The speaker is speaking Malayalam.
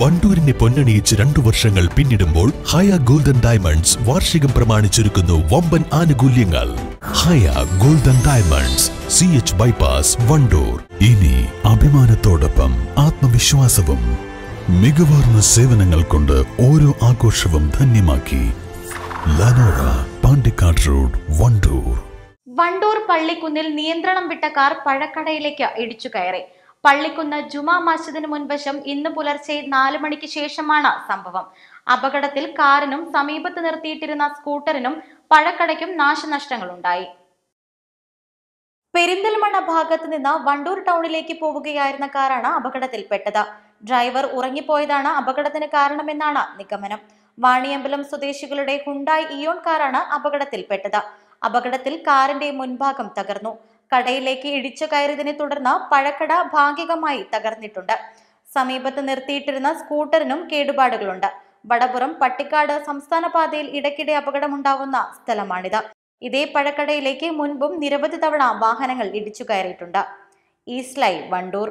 വണ്ടൂരിനെ പൊന്നണിയിച്ച് രണ്ടു വർഷങ്ങൾ പിന്നിടുമ്പോൾ ഹയ ഗോൾഡൻ ഡയമണ്ട്സ് വാർഷികം പ്രമാണിച്ചൊരുക്കുന്നു വമ്പൻ ആനുകൂല്യങ്ങൾ. Haya golden diamonds C H bypass Wandoor. ഇനി അഭിമാനത്തോടൊപ്പം ആത്മവിശ്വാസവും മികവാർന്ന സേവനങ്ങൾ കൊണ്ട് ഓരോ ആഘോഷവും ധന്യമാക്കി. ലനോറ പാണ്ടിക്കാട് റോഡ് വണ്ടൂർ. വണ്ടൂർ പള്ളിക്കുന്നിൽ നിയന്ത്രണം വിട്ട കാർ പഴക്കടയിലേക്ക് ഇടിച്ചു കയറി. പള്ളിക്കുന്ന് ജുമാ മസ്ജിദിന് മുൻവശം ഇന്ന് പുലർച്ചെ നാല് മണിക്ക് ശേഷമാണ് സംഭവം. അപകടത്തിൽ കാറിനും സമീപത്ത് നിർത്തിയിട്ടിരുന്ന സ്കൂട്ടറിനും പഴക്കടയ്ക്കും നാശനഷ്ടങ്ങളുണ്ടായി. പെരിന്തൽമണ്ണ ഭാഗത്ത് നിന്ന് വണ്ടൂർ ടൗണിലേക്ക് പോവുകയായിരുന്ന കാറാണ് അപകടത്തിൽപ്പെട്ടത്. ഡ്രൈവർ ഉറങ്ങിപ്പോയതാണ് അപകടത്തിന് കാരണമെന്നാണ് നിഗമനം. വാണിയമ്പലം സ്വദേശികളുടെ ഹുണ്ടായി ഇയോൺ കാറാണ് അപകടത്തിൽപ്പെട്ടത്. അപകടത്തിൽ കാറിന്റെ മുൻഭാഗം തകർന്നു. കടയിലേക്ക് ഇടിച്ചു കയറിയതിനെ തുടർന്ന് പഴക്കട ഭാഗികമായി തകർന്നിട്ടുണ്ട്. സമീപത്ത് നിർത്തിയിട്ടിരുന്ന സ്കൂട്ടറിനും കേടുപാടുകളുണ്ട്. വടപുറം പട്ടിക്കാട് സംസ്ഥാന പാതയിൽ ഇടയ്ക്കിടെ അപകടമുണ്ടാവുന്ന സ്ഥലമാണിത്. ഇതേ പഴക്കടയിലേക്ക് മുൻപും നിരവധി തവണ വാഹനങ്ങൾ ഇടിച്ചു കയറിയിട്ടുണ്ട്. ഈസ്റ്റ് വണ്ടൂർ.